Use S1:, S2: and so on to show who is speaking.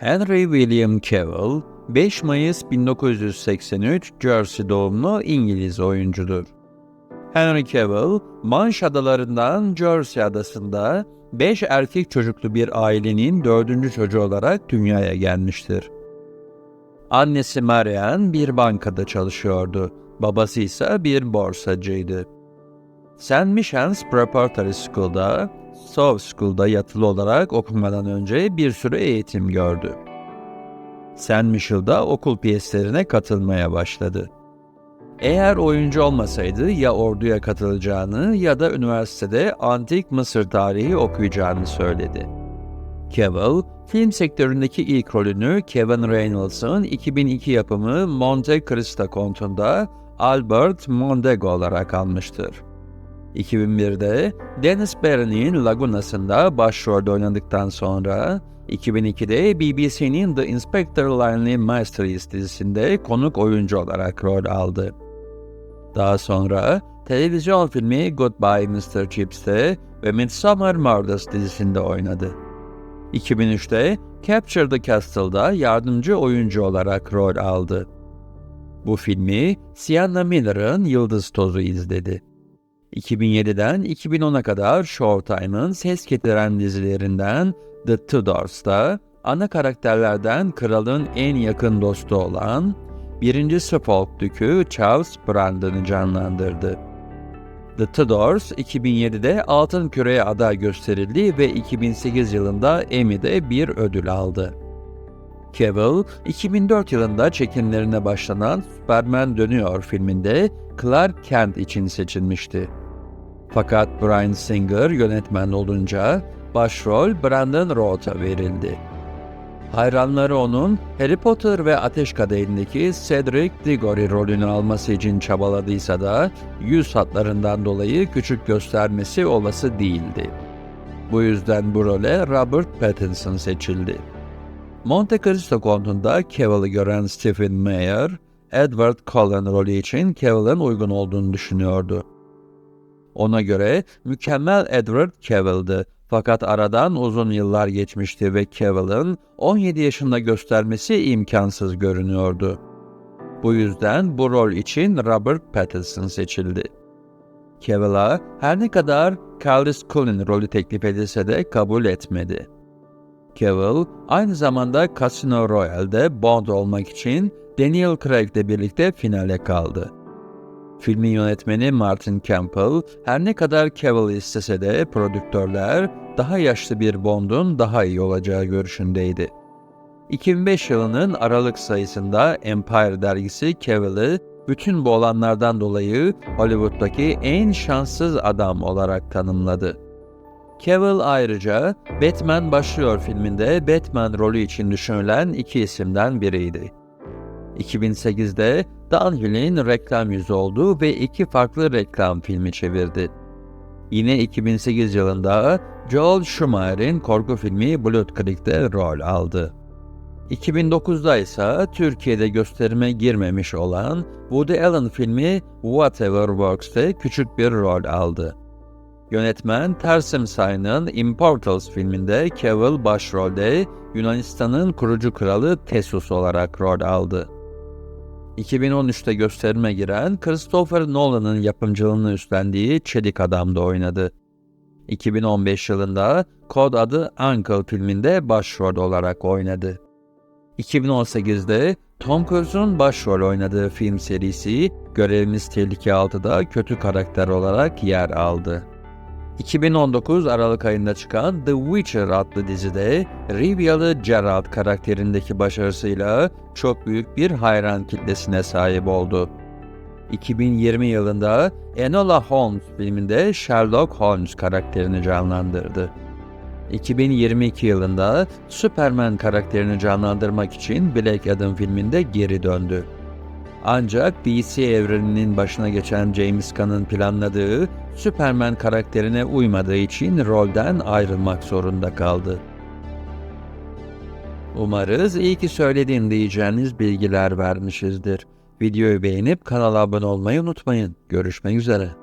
S1: Henry William Cavill, 5 Mayıs 1983 Jersey doğumlu İngiliz oyuncudur. Henry Cavill, Manş adalarından Jersey adasında 5 erkek çocuklu bir ailenin dördüncü çocuğu olarak dünyaya gelmiştir. Annesi Marianne bir bankada çalışıyordu. Babası ise bir borsacıydı. St. Michael's Preparatory School'da, Stowe School'da yatılı olarak okumadan önce bir sürü eğitim gördü. St. Michel'da okul piyeslerine katılmaya başladı. Eğer oyuncu olmasaydı ya orduya katılacağını ya da üniversitede antik Mısır tarihi okuyacağını söyledi. Cavill, film sektöründeki ilk rolünü Kevin Reynolds'ın 2002 yapımı Monte Cristo kontunda Albert Mondego olarak almıştır. 2001'de Dennis Barry'nin Laguna'sında başrolde oynadıktan sonra 2002'de BBC'nin The Inspector Langley Mysteries dizisinde konuk oyuncu olarak rol aldı. Daha sonra televizyon filmi Goodbye Mr. Chips'te ve Midsommar Murders dizisinde oynadı. 2003'te Capture the Castle'da yardımcı oyuncu olarak rol aldı. Bu filmi Sienna Miller'ın Yıldız Tozu izledi. 2007'den 2010'a kadar Showtime'ın ses getiren dizilerinden The Tudors'ta ana karakterlerden kralın en yakın dostu olan 1. Suffolk Dükü Charles Brandon'ı canlandırdı. The Tudors 2007'de Altın Küre'ye aday gösterildi ve 2008 yılında Emmy'de bir ödül aldı. Cavill, 2004 yılında çekimlerine başlanan Superman Dönüyor filminde Clark Kent için seçilmişti. Fakat Bryan Singer yönetmen olunca başrol Brandon Routh'a verildi. Hayranları onun Harry Potter ve Ateş Kadehi'ndeki Cedric Diggory rolünü alması için çabaladıysa da yüz hatlarından dolayı küçük göstermesi olası değildi. Bu yüzden bu role Robert Pattinson seçildi. Monte Cristo kontunda Cavill'ı gören Stephen Meyer, Edward Cullen rolü için Cavill'ın uygun olduğunu düşünüyordu. Ona göre mükemmel Edward Cavill'dı fakat aradan uzun yıllar geçmişti ve Cavill'ın 17 yaşında göstermesi imkansız görünüyordu. Bu yüzden bu rol için Robert Pattinson seçildi. Cavill'a her ne kadar Callis Cullen rolü teklif edilse de kabul etmedi. Cavill aynı zamanda Casino Royale'de Bond olmak için Daniel Craig ile birlikte finale kaldı. Filmin yönetmeni Martin Campbell her ne kadar Cavill istese de prodüktörler daha yaşlı bir Bond'un daha iyi olacağı görüşündeydi. 2005 yılının Aralık sayısında Empire dergisi Cavill'i bütün bu olanlardan dolayı Hollywood'daki en şanssız adam olarak tanımladı. Cavill ayrıca Batman Başlıyor filminde Batman rolü için düşünülen iki isimden biriydi. 2008'de Dunhill'in reklam yüzü oldu ve iki farklı reklam filmi çevirdi. Yine 2008 yılında Joel Schumacher'in korku filmi Blood Creek'te rol aldı. 2009'da ise Türkiye'de gösterime girmemiş olan Woody Allen filmi Whatever Works'te küçük bir rol aldı. Yönetmen Tersim Say'ın Immortals filminde Cavill başrolde Yunanistan'ın kurucu kralı Tesus olarak rol aldı. 2013'te gösterime giren Christopher Nolan'ın yapımcılığını üstlendiği Çelik Adam'da oynadı. 2015 yılında kod adı Uncle filminde başrol olarak oynadı. 2018'de Tom Cruise'un başrol oynadığı film serisi Görevimiz Tehlike Altı'da kötü karakter olarak yer aldı. 2019 Aralık ayında çıkan The Witcher adlı dizide Rivialı Geralt karakterindeki başarısıyla çok büyük bir hayran kitlesine sahip oldu. 2020 yılında Enola Holmes filminde Sherlock Holmes karakterini canlandırdı. 2022 yılında Superman karakterini canlandırmak için Black Adam filminde geri döndü. Ancak DC evreninin başına geçen James Gunn'ın planladığı Superman karakterine uymadığı için rolden ayrılmak zorunda kaldı. Umarız iyi ki söylediğim diyeceğiniz bilgiler vermişizdir. Videoyu beğenip kanala abone olmayı unutmayın. Görüşmek üzere.